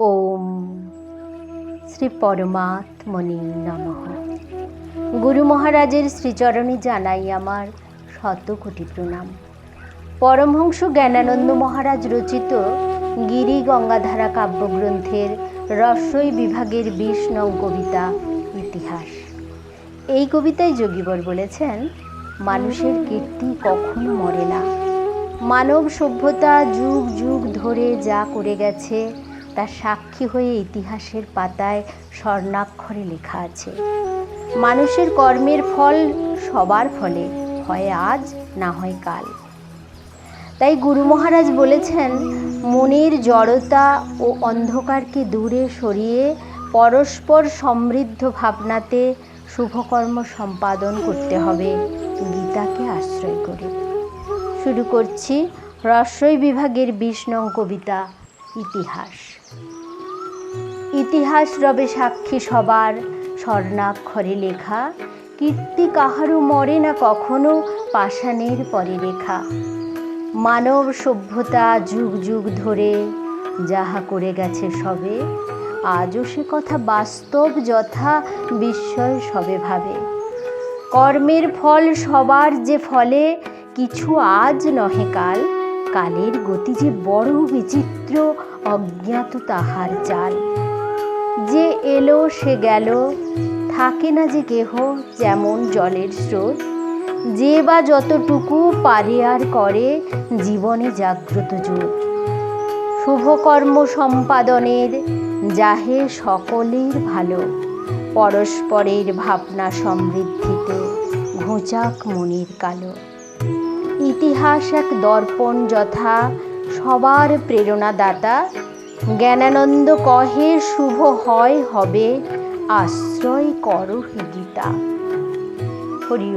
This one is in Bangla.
ওম শ্রী পরমাত্মনি নমঃ। গুরু মহারাজের শ্রীচরণে জানাই আমার শত কোটি প্রণাম। পরমহংস জ্ঞানানন্দ মহারাজ রচিত গিরি গঙ্গাধারা কাব্যগ্রন্থের রসই বিভাগের বিশ নং কবিতা ইতিহাস। এই কবিতায় যোগীবর বলেছেন, মানুষের কীর্তি কখনো মরে না। মানব সভ্যতা যুগ যুগ ধরে যা করে গেছে তার সাক্ষী হয়ে ইতিহাসের পাতায় স্বর্ণাক্ষরে লেখা আছে। মানুষের কর্মের ফল সবার ফলে, হয় আজ, না হয় কাল। তাই গুরু মহারাজ বলেছেন, মনের জড়তা ও অন্ধকারকে দূরে সরিয়ে পরস্পর সমৃদ্ধ ভাবনাতে শুভকর্ম সম্পাদন করতে হবে, গীতাকে আশ্রয় করে। শুরু করছি রসই বিভাগের বিশ কবিতা। ইতিহাস। ইতিহাস রবে সাক্ষী সবার, স্বর্ণাক্ষরে লেখা। কীর্তি কাহারও মরে না কখনো পাষাণের পরে রেখা। মানব সভ্যতা যুগ যুগ ধরে যাহা করে গেছে সবে, আজও সে কথা বাস্তব যথা বিস্ময় সবে ভাবে। কর্মের ফল সবার যে ফলে, কিছু আজ নহে কাল। কালের গতি যে বড় বিচিত্র, অজ্ঞাত তাহার চাল। যে এলো সে গেল, থাকে না যে কেহ যেমন জলের স্রোত। যে বা যতটুকু পারে আর করে, জীবনে জাগ্রত যোগ শুভকর্ম সম্পাদনের যাহে সকলের ভালো, পরস্পরের ভাবনা সমৃদ্ধিতে ঘোচাক মনির কালো। ইতিহাস এক দর্পণ যথা সবার প্রেরণাদাতা। জ্ঞানানন্দ কহে, শুভ হয় হবে, আশ্রয় কর গীতা। হরি